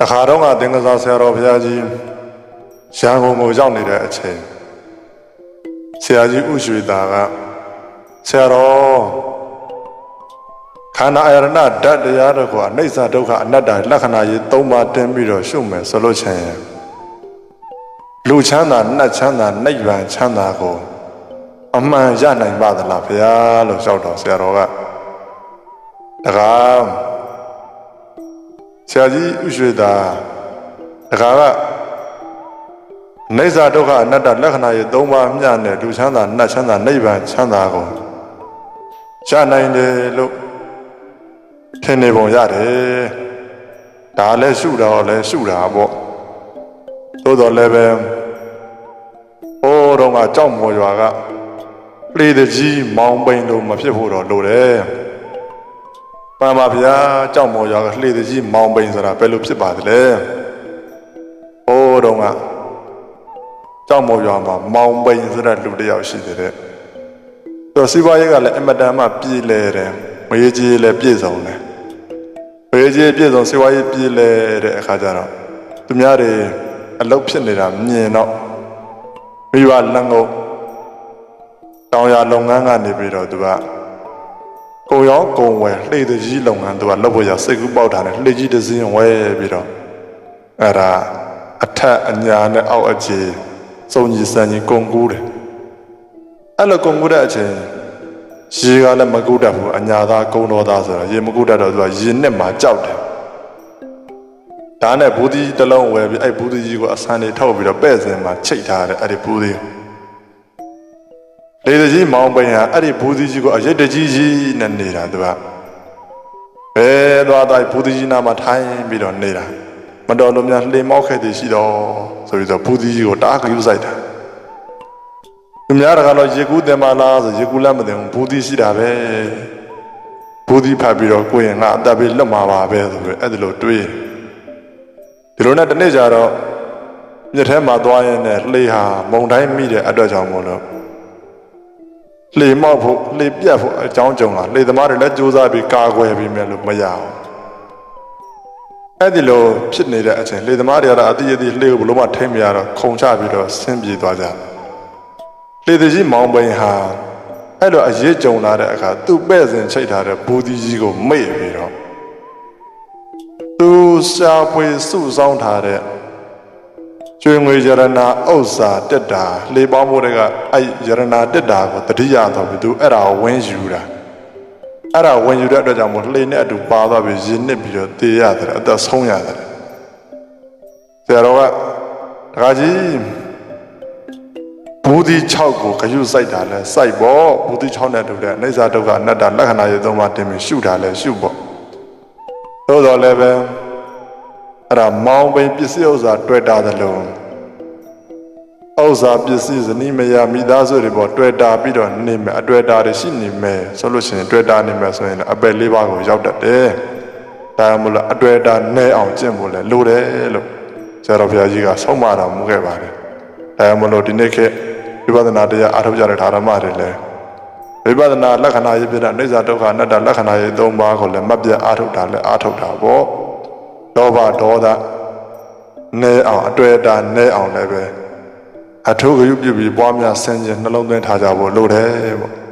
တခါတော့ကသင်္ကစားဆရာတော်ဘုရားကြီးရန်ကုန်ကိုရောက်နေတဲ့အချိန်ဆရာကြီးဥရွှေတာကဆရာတော်ခန္ဓာအယရဏဓာတ်တရားတို့ကအနိစ္စဒုက္ခအနတ္တလက္ခဏာကြီး၃ပါးတင်ပြီးတော့ရှုမယ်ဆိုလို့ချင်းလူချမ်းသာနတ်ချမ်းသာနိဗ္ဗာန်ချမ်းသာကိုအမှန်ရနိုင်ပါသလားဘုရားလို့လျှောက်တော်ဆရာတော်ကတကား ဆရာကြီးဥရွှေတာတကားကနေဇာဒုက္ခအနတ္တလက္ခဏာရဲ့၃ပါးမျှနဲ့လူချမ်းသာနတ်ချမ်းသာနိဗ္ဗာန်ချမ်းသာကိုရနိုင်တယ်လို့ထင်နေပုံရတယ်ဒါလည်းရှုတော့လည်းရှုတာပေါ့သို့တော်လည်းပဲဟိုးတော့ကကြောက်မော်ရွာကလေတကြီးမောင်ပိန်လို့မဖြစ်ဖို့တော့လိုတယ် ပန်းပါဗျာကြောက်မော်ရွာကလေတကြီးမောင်ပိန်ဆိုတာဘယ်လိုဖြစ်ပါသလဲဟိုးတော့ကကြောက်မော်ရွာမှာမောင်ပိန်ဆိုတဲ့လူတစ်ယောက်ရှိတယ်တဲ့သူစီးပွားရေးကလည်းအမတန်မှပြည်လဲတယ်မရေးကြီးလည်းပြည့်စုံတယ်မရေးကြီးပြည့်စုံစီးပွားရေးပြည်လဲတဲ့အခါကျတော့သူများတွေအလုပ်ဖြစ်နေတာမြင်တော့မိဘလန်ကုန်တောင်ရလုပ်ငန်းကနေပြီးတော့သူက ကိုရောကုံဝယ်လှေတကြီးလုပ်ငန်းသူကလုပ်ဖို့ရစိတ်ကူးပေါက်တာနဲ့လှေကြီးတစ်စင်းဝဲပြီးတော့အဲ့ဒါအထက်အညာနဲ့အောက်အခြေစုံကြီးစံကြီးကုံကူးတယ်အဲ့လိုကုံကူးတဲ့အချိန်ရေကလည်းမကူတတ်ဘူးအညာသားကုံတော်သားဆိုတော့ရေမကူတတ်တော့သူကရေနဲ့မှကြောက်တယ်ဒါနဲ့ဘူးဒီတစ်လုံးဝယ်ပြီးအဲ့ဘူးဒီကြီးကိုအဆန်တွေထောက်ပြီးတော့ပဲ့စင်မှာချိတ်ထားတယ်အဲ့ဒီဘူးဒီ လေတကြီးမောင်ပိန်ဟာအဲ့ဒီဘူးဒီကြီးကိုအရက်တကြီးကြီးနဲ့နေတာသူကဘယ်သွားတိုင်းဘူးဒီကြီးနာမှာထိုင်ပြီးတော့နေတာမတော်လို့များလှေမောက်ခဲ့တည်ရှိတော့ဆိုပြီးတော့ဘူးဒီကြီးကိုတားကယူဆိုင်တာသူများတကတော့ရေကူးတယ်မလားဆိုရေကူးလည်းမသိဘူးဘူးဒီရှိတာပဲဘူးဒီဖတ်ပြီးတော့ကိုရင်ငါအသက်ပေးလွတ်မှာပါပဲဆိုပြီးအဲ့ဒီလိုတွေးဒီလိုနဲ့တနေ့ကျတော့မြစ်ထဲမှာသွားရင်လည်းလှေဟာမုန်တိုင်းမိတဲ့အတွက်ကြောင့်မို့လို့ လှေမောက်ဖို့လှေပြတ်ဖို့အကြောင်းကြုံလာလှေသမားတွေလည်းစူးစမ်းပြီးကာကွယ်ပြီးမယ်လို့မရအောင်အဲ့ဒီလိုဖြစ်နေတဲ့အချိန်လှေသမားတွေကတော့အတိအကျလှေကိုဘလို့မှထိမ့်မရတော့ခုံချပြီးတော့ဆင်းပြေးသွားကြတယ်လှေတကြီးမောင်ပိန်ဟာအဲ့လိုအရေးကြုံလာတဲ့အခါသူ့ပဲ့စင်ချိတ်ထားတဲ့ဘူဒီကြီးကိုမေ့ပြီးတော့သူရှာဖွေစုဆောင်းထားတဲ့ ကျွေငွေရတနာဥစ္စာတက်တာလေပေါင်းမိုးတွေကအဲ့ရတနာတက်တာကိုတတိယတော့ပြီးသူအဲ့ဒါကိုဝင်းယူတာအဲ့ဒါဝင်ယူတဲ့အတွက်ကြောင့်မို့လှေနဲ့အတူပါသွားပြီးရင်းနစ်ပြီးတော့တေးရတယ်အသက်ဆုံးရတယ်ဆရာတော်ကတခါကြီးဘူဒီ6ကိုခရုစိုက်တာလဲစိုက်ပေါ့ဘူဒီ6နဲ့တူတဲ့အနိစ္စဒုက္ခအနတ္တလက္ခဏာရေသုံးပါးတင်ပြီးရှုတာလဲရှုပေါ့သို့တော်လည်းပဲ အဲ့ဒါမောင်းပိန်ပစ္စည်းဥစ္စာတွေ့တာသလုံးဥစ္စာပစ္စည်းဇနီးမယားမိသားစုတွေပေါ်တွေ့တာပြီးတော့နေမယ်အတွေ့တာတွေရှိနေမယ်ဆိုလို့ရှိရင်တွေ့တာနေမယ်ဆိုရင်အပယ်လေးပါးကိုရောက်တတ်တယ်ဒါမှမဟုတ်အတွေ့တာနဲအောင်ကျင့်ဖို့လဲလိုတယ်လို့ဆရာတော်ဘုရားကြီးကဆုံးမတော်မူခဲ့ပါတယ်ဒါမှမဟုတ်ဒီနေ့ခေတ်ဝိပဿနာတရားအားထုတ်ကြတဲ့ဓမ္မတွေလည်းဝိပဿနာလက္ခဏာရေးပြတဲ့အနိစ္စဒုက္ခအနတ္တလက္ခဏာရေး၃ပါးကိုလည်းမပြတ်အားထုတ်တာလည်းအားထုတ်တာပေါ့ လောဘဒေါသနဲအောင်အတွေ့အတာနဲအောင်လည်းပဲအထုကရုပြုပြီးပွားများဆင်ခြင်နှလုံးသွင်းထားကြဖို့လိုတယ်ပေါ့